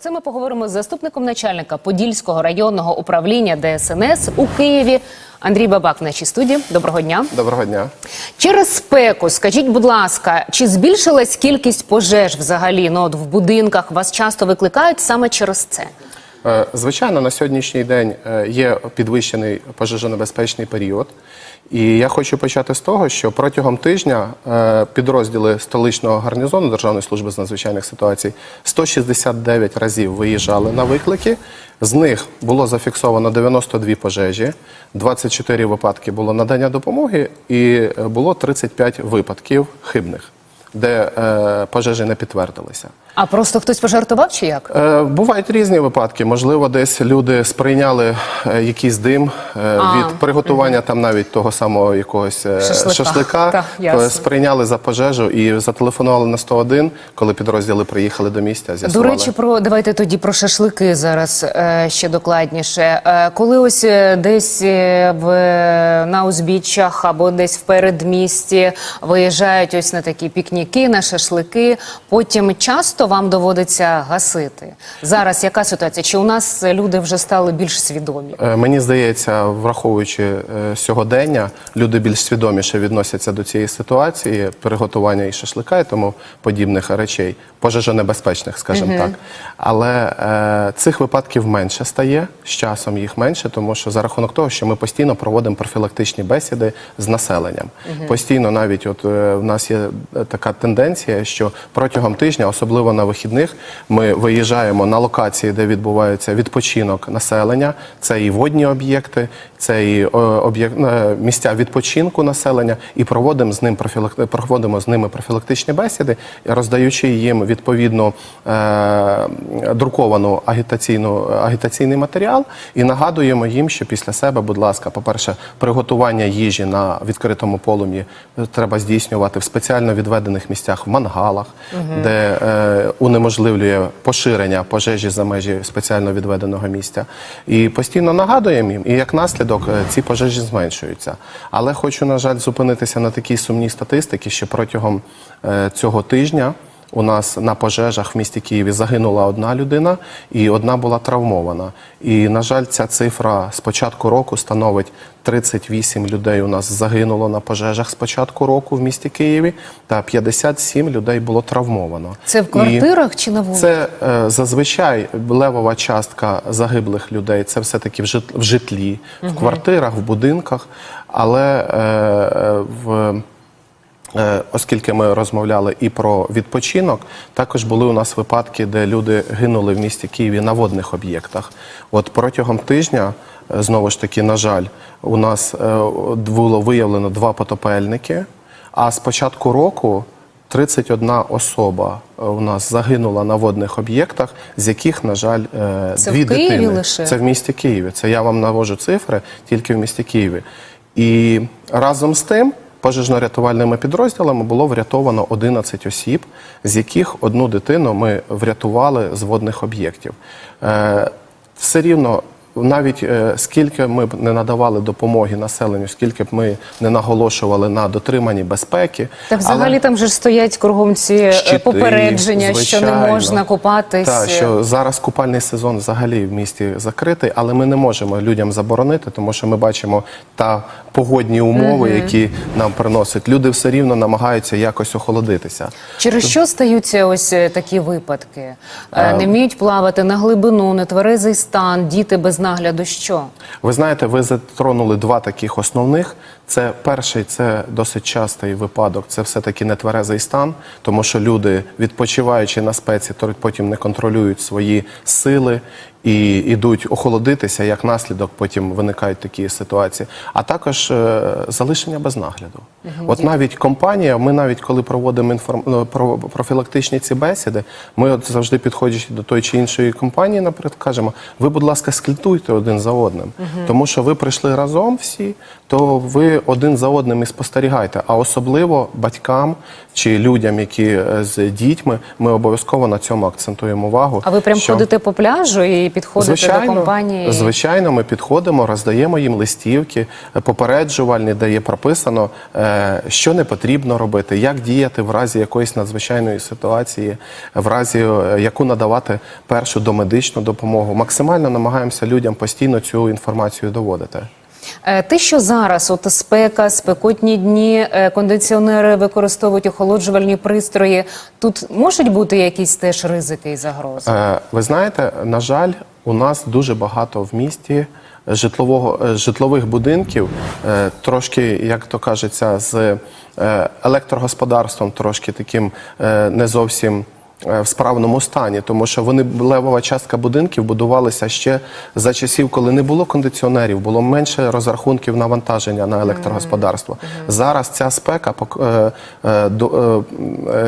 Це ми поговоримо з заступником начальника Подільського районного управління ДСНС у Києві. Андрій Бабак в нашій студії. Доброго дня. Доброго дня. Через спеку, скажіть, будь ласка, чи збільшилась кількість пожеж взагалі? Ну от в будинках вас часто викликають саме через це? Е, Звичайно, на сьогоднішній день е, є підвищений пожежонебезпечний період. І я хочу почати з того, що протягом тижня е, підрозділи столичного гарнізону Державної служби з надзвичайних ситуацій 169 разів виїжджали на виклики. З них було зафіксовано 92 пожежі, 24 випадки було надання допомоги, і було 35 випадків хибних, де е, пожежі не підтвердилися. А просто хтось пожартував чи як? Е, Бувають різні випадки. Можливо, десь люди сприйняли е, якийсь дим е, А, від приготування там навіть того самого якогось е, Шашлика. шашлика. Так, ясно. е, сприйняли за пожежу і зателефонували на 101, коли підрозділи приїхали до місця. До З'ясували. речі, про давайте тоді про шашлики зараз е, ще докладніше. Е, коли ось е, десь е, в на узбіччях або десь в передмісті виїжджають ось на такі пікніки, на шашлики. Потім часто вам доводиться гасити. Зараз яка ситуація? Чи у нас люди вже стали більш свідомі? Е, Мені здається, враховуючи е, сьогодення, люди більш свідоміше відносяться до цієї ситуації, приготування і шашлика і тому подібних речей, пожежонебезпечних, скажімо так. Але е, цих випадків менше стає з часом їх менше, тому що за рахунок того, що ми постійно проводимо профілактичні бесіди з населенням. Постійно, навіть от е, в нас є е, така тенденція, що протягом тижня, особливо на вихідних, ми виїжджаємо на локації, де відбувається відпочинок населення. Це і водні об'єкти, це і о, об'єк- е, місця відпочинку населення, і проводимо з ним проводимо з ними профілактичні бесіди, роздаючи їм відповідно е, друковану агітаційну агітаційний матеріал, і нагадуємо їм, що після себе, будь ласка, по-перше, приготування їжі на відкритому полум'ї треба здійснювати в спеціально відведених місцях в мангалах, де е, унеможливлює поширення пожежі за межі спеціально відведеного місця. І постійно нагадуємо їм, і як наслідок е, ці пожежі зменшуються. Але хочу, на жаль, зупинитися на такій сумній статистиці, що протягом е, цього тижня. У нас на пожежах в місті Києві загинула одна людина і одна була травмована. І, на жаль, ця цифра з початку року становить 38 людей у нас загинуло на пожежах з початку року в місті Києві, та 57 людей було травмовано. Це в І квартирах чи на вулиці? Це е, зазвичай левова частка загиблих людей. Це все-таки в, жит- в житлі, в квартирах, в будинках. Але е, е, в Оскільки ми розмовляли і про відпочинок, також були у нас випадки, де люди гинули в місті Києві на водних об'єктах. От протягом тижня, е, знову ж таки, на жаль, у нас е, було виявлено два потопельники. А з початку року 31 особа е, у нас загинула на водних об'єктах, з яких, на жаль, е, Це дві в Києві дитини. лише? Це в місті Києві. Це я вам навожу цифри тільки в місті Києві. І разом з тим. Пожежно-рятувальними підрозділами було врятовано 11 осіб, з яких одну дитину ми врятували з водних об'єктів. Е, все рівно, навіть е, скільки ми б не надавали допомоги населенню, скільки б ми не наголошували на дотриманні безпеки. Та взагалі там же ж стоять кругом ці е, Щити, попередження, що не можна купатись. Так, що зараз купальний сезон взагалі в місті закритий, але ми не можемо людям заборонити, тому що ми бачимо та погодні умови, які нам приносять. Люди все рівно намагаються якось охолодитися. Через що стаються ось е, такі випадки? Е, Не вміють плавати на глибину, нетверезий стан, діти без нагляду. Що? Ви знаєте, ви затронули два таких основних. Це перший, це досить частий випадок. Це все-таки нетверезий стан, тому що люди, відпочиваючи на спеці, потім не контролюють свої сили і йдуть охолодитися. Як наслідок, потім виникають такі ситуації. А також е, залишення без нагляду. От навіть компанія, ми навіть коли проводимо інформ... ну, профілактичні ці бесіди, ми от завжди підходячи до тої чи іншої компанії, наприклад, кажемо: ви, будь ласка, склітуйте один за одним, тому що ви прийшли разом всі, то ви один за одним і спостерігайте. А особливо батькам чи людям, які е, з дітьми, ми обов'язково на цьому акцентуємо увагу. А ви прям що- ходите по пляжу і підходите до компанії? Звичайно, ми підходимо, роздаємо їм листівки е, попереджувальні, де є прописано, е, що не потрібно робити, як діяти в разі якоїсь надзвичайної ситуації, в разі е, яку надавати першу домедичну допомогу. Максимально намагаємося людям постійно цю інформацію доводити. Е, Те, що зараз от спека, спекотні дні, е, кондиціонери використовують охолоджувальні пристрої. Тут можуть бути якісь теж ризики і загрози? Е, Ви знаєте, на жаль, у нас дуже багато в місті житлового житлових будинків, трошки, як то кажеться, з електрогосподарством, трошки таким не зовсім. Е, В справному стані, тому що вони левова частка будинків будувалися ще за часів, коли не було кондиціонерів, було менше розрахунків навантаження на електрогосподарство. Зараз ця спека е, е, до,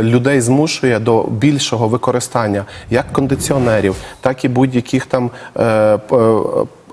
людей змушує до більшого використання як кондиціонерів, так і будь-яких там.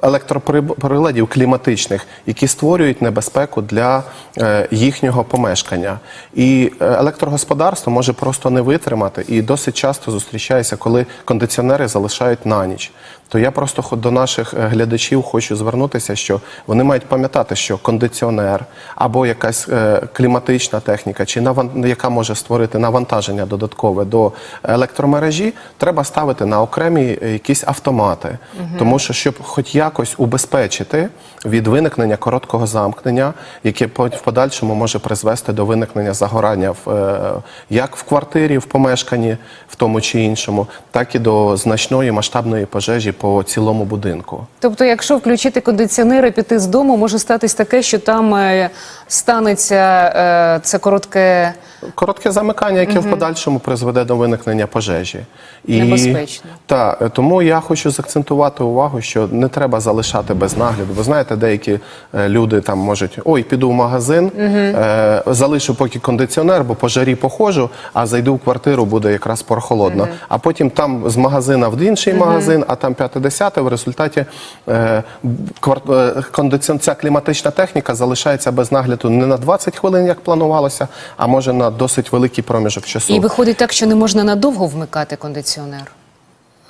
Електроприладів кліматичних, які створюють небезпеку для е, їхнього помешкання, і е, електрогосподарство може просто не витримати. І досить часто зустрічається, коли кондиціонери залишають на ніч. То я просто до наших е, глядачів хочу звернутися, що вони мають пам'ятати, що кондиціонер або якась е, кліматична техніка, чи яка може створити навантаження додаткове до електромережі, треба ставити на окремі е, якісь автомати, тому що щоб хоч якось убезпечити від виникнення короткого замкнення, яке в подальшому може призвести до виникнення загорання в як в квартирі, в помешканні, в тому чи іншому, так і до значної масштабної пожежі по цілому будинку. Тобто, якщо включити кондиціонер і піти з дому, може статись таке, що там е, станеться е, це коротке. Коротке замикання, яке в подальшому призведе до виникнення пожежі. І, Небезпечно. Та, е, тому я хочу заакцентувати увагу, що не треба залишати без нагляду. Ви знаєте, деякі е, люди там можуть ой, піду в магазин, е, залишу поки кондиціонер, бо по жарі походжу, а зайду в квартиру, буде якраз прохолодно. А потім там з магазина в інший магазин, а там п'яте-десяте. В результаті е, квар- е, кондиціон... ця кліматична техніка залишається без нагляду не на 20 хвилин, як планувалося, а може на досить великий проміжок часу. І виходить так, що не можна надовго вмикати кондиціонер.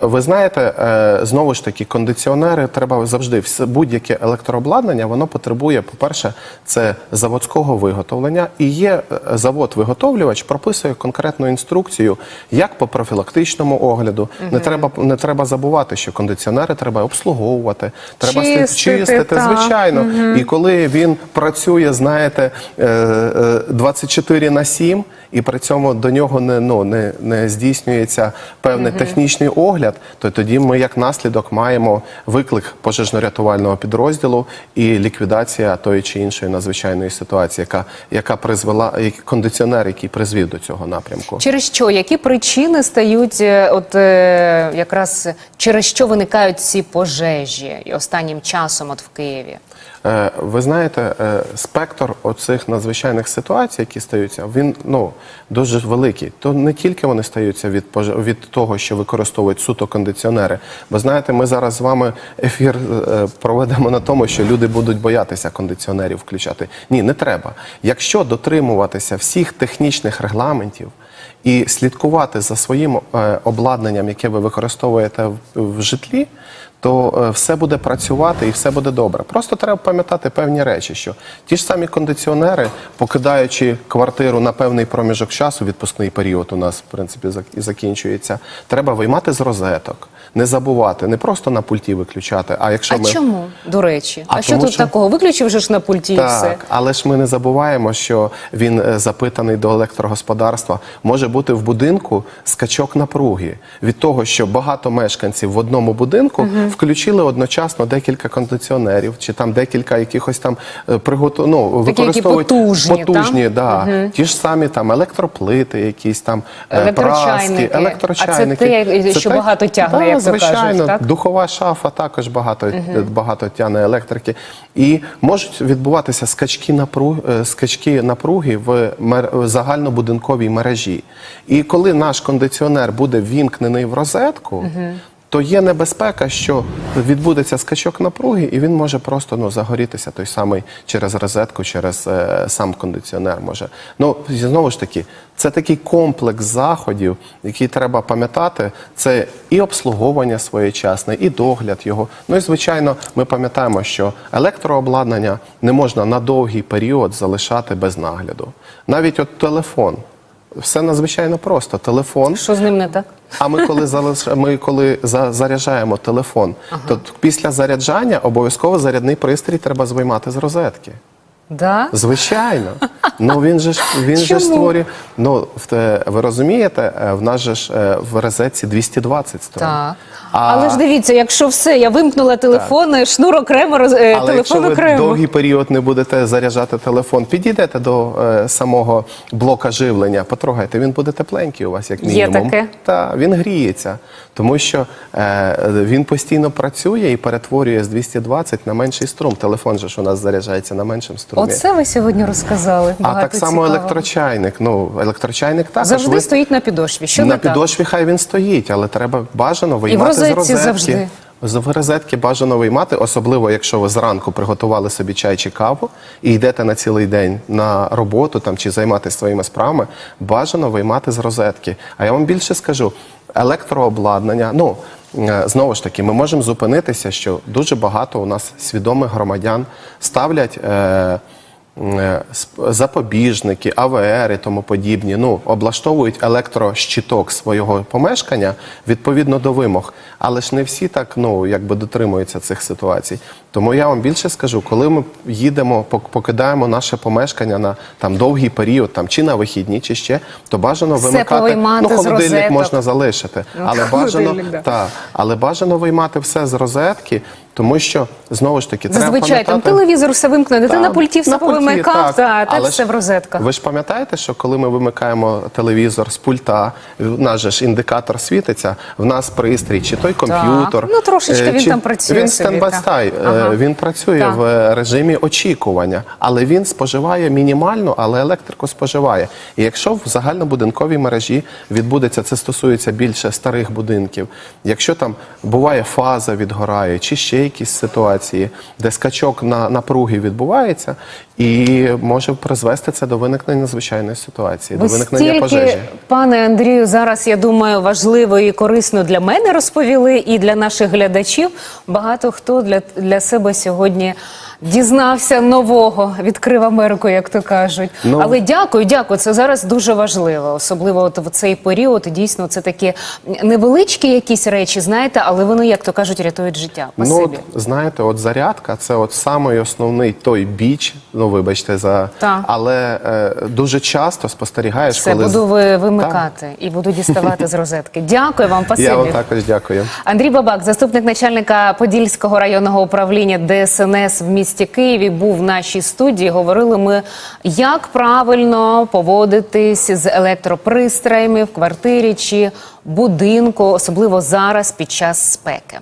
Ви знаєте, е, знову ж таки, кондиціонери треба завжди. Будь-яке електрообладнання воно потребує, по-перше, це заводського виготовлення. І є е, завод-виготовлювач, прописує конкретну інструкцію, як по профілактичному огляду. Не треба не треба забувати, що кондиціонери треба обслуговувати, треба Чистити, чистити, звичайно. І коли він працює, знаєте, е, е, 24 на 7, і при цьому до нього не, ну, не, не здійснюється певний технічний огляд, то тоді ми як наслідок маємо виклик пожежно-рятувального підрозділу і ліквідація тої чи іншої надзвичайної ситуації, яка, яка призвела кондиціонер, який призвів до цього напрямку. Через що? Які причини стають, е, от е, якраз через що виникають ці пожежі і останнім часом, от в Києві? Е, Ви знаєте, е, спектр оцих надзвичайних ситуацій, які стаються, він ну дуже великий. То не тільки вони стаються від від того, що використовують суто кондиціонери. Бо знаєте, ми зараз з вами ефір е, проведемо на тому, що люди будуть боятися кондиціонерів включати. Ні, не треба. Якщо дотримуватися всіх технічних регламентів. І слідкувати за своїм обладнанням, яке ви використовуєте в житлі, то е, все буде працювати і все буде добре. Просто треба пам'ятати певні речі, що ті ж самі кондиціонери, покидаючи квартиру на певний проміжок часу, відпускний період у нас в принципі і закінчується, треба виймати з розеток, не забувати, не просто на пульті виключати. А якщо А ми чому, до речі? А, А що тому тут що- такого? Виключив же ж на пульті і все. але ж ми не забуваємо, що він е, запитаний до електрогосподарства. Може бути в будинку скачок напруги від того, що багато мешканців в одному будинку включили одночасно декілька кондиціонерів, чи там декілька якихось там е, приготов... ну, Такі, які використовують потужні, потужні да. ті ж самі там електроплити, якісь там е, Електрочайники. праски, електрочайники. А це те, що те- багато тягне, Да, то кажуть, звичайно, так? Духова шафа також багато, багато тяне електрики. І можуть відбуватися скачки напруги, скачки напруги в загальнобудинковій мережі. І коли наш кондиціонер буде ввімкнений в розетку, то є небезпека, що відбудеться скачок напруги, і він може просто ну, загорітися той самий через розетку, через е, сам кондиціонер. Може. Ну, знову ж таки, це такий комплекс заходів, який треба пам'ятати. Це і обслуговування своєчасне, і догляд його. Ну і звичайно, ми пам'ятаємо, що електрообладнання не можна на довгий період залишати без нагляду. Навіть от телефон. Все надзвичайно просто. Телефон Що з ним не так? а ми коли залиш... ми коли за... заряджаємо телефон, то після заряджання обов'язково зарядний пристрій треба виймати з розетки. Да? Звичайно. Ну він же ж він же створює. Ну в ви розумієте, е, в нас же ж е, в розетці 220 сторон. Так. А- Але ж дивіться, якщо все, я вимкнула телефон, шнур окремо, роз... е, Але якщо телефон ви окремо. довгий період не будете заряджати телефон, підійдете до е, самого блока живлення, потрогайте, він буде тепленький у вас, як Є мінімум. таке? Та він гріється, тому що е, він постійно працює і перетворює з 220 на менший струм. Телефон же ж у нас заряджається на меншим струмі. Оце ви сьогодні розказали. а так само цікавого. електрочайник. Ну електрочайник також Завжди ви... стоїть на підошві. Що на не так? підошві хай він стоїть, але треба бажано виймати з розетці розетки. завжди. З розетки бажано виймати, особливо якщо ви зранку приготували собі чай чи каву і йдете на цілий день на роботу там чи займатися своїми справами, бажано виймати з розетки. А я вам більше скажу: електрообладнання, ну. Е, Знову ж таки, ми можемо зупинитися, що дуже багато у нас свідомих громадян ставлять е, е, запобіжники, АВР і тому подібні. Ну, облаштовують електрощиток свого помешкання відповідно до вимог. Але ж не всі так ну, якби дотримуються цих ситуацій. Тому я вам більше скажу, коли ми їдемо, пок- покидаємо наше помешкання на там довгий період, там чи на вихідні, чи ще, то бажано Все вимикати. ну, холодильник можна залишити, Ну, але бажано да. та, але бажано виймати все з розетки, тому що знову ж таки треба Зазвичай там телевізор все вимкнене, ти на пульті все повимикав, та, так Але все в розетках. Ви ж пам'ятаєте, що коли ми вимикаємо телевізор з пульта, в нас же ж індикатор світиться, в нас пристрій, чи той комп'ютер. Ну, трошечки е, він там працює Він так. Ага. він працює Так. в режимі очікування, але він споживає мінімально, але електрику споживає. І якщо в загальнобудинковій мережі відбудеться, це стосується більше старих будинків, якщо там буває фаза відгорає, чи ще якісь ситуації, де скачок на напруги відбувається, і може призвести це до виникнення звичайної ситуації, Ви до виникнення стільки, пожежі. пане Андрію, зараз я думаю, важливо і корисно для мене розповіли, і для наших глядачів. Багато хто для, для себе сьогодні дізнався нового, відкрив Америку, як то кажуть. Ну. Але дякую, дякую. Це зараз дуже важливо, особливо от в цей період. Дійсно, це такі невеличкі якісь речі, знаєте, але вони, як то кажуть, рятують життя. Ну, от, знаєте, от зарядка це от самий основний той біч, ну вибачте за Так. але е, дуже часто спостерігаєш, Все, коли буду ви- вимикати і буду діставати з розетки. Дякую вам, спасибі. я вам також дякую. Андрій Бабак, заступник начальника Подільського районного управління ДСНС в місті Києві був в нашій студії. Говорили ми, як правильно поводитись з електропристроями в квартирі чи будинку, особливо зараз під час спеки.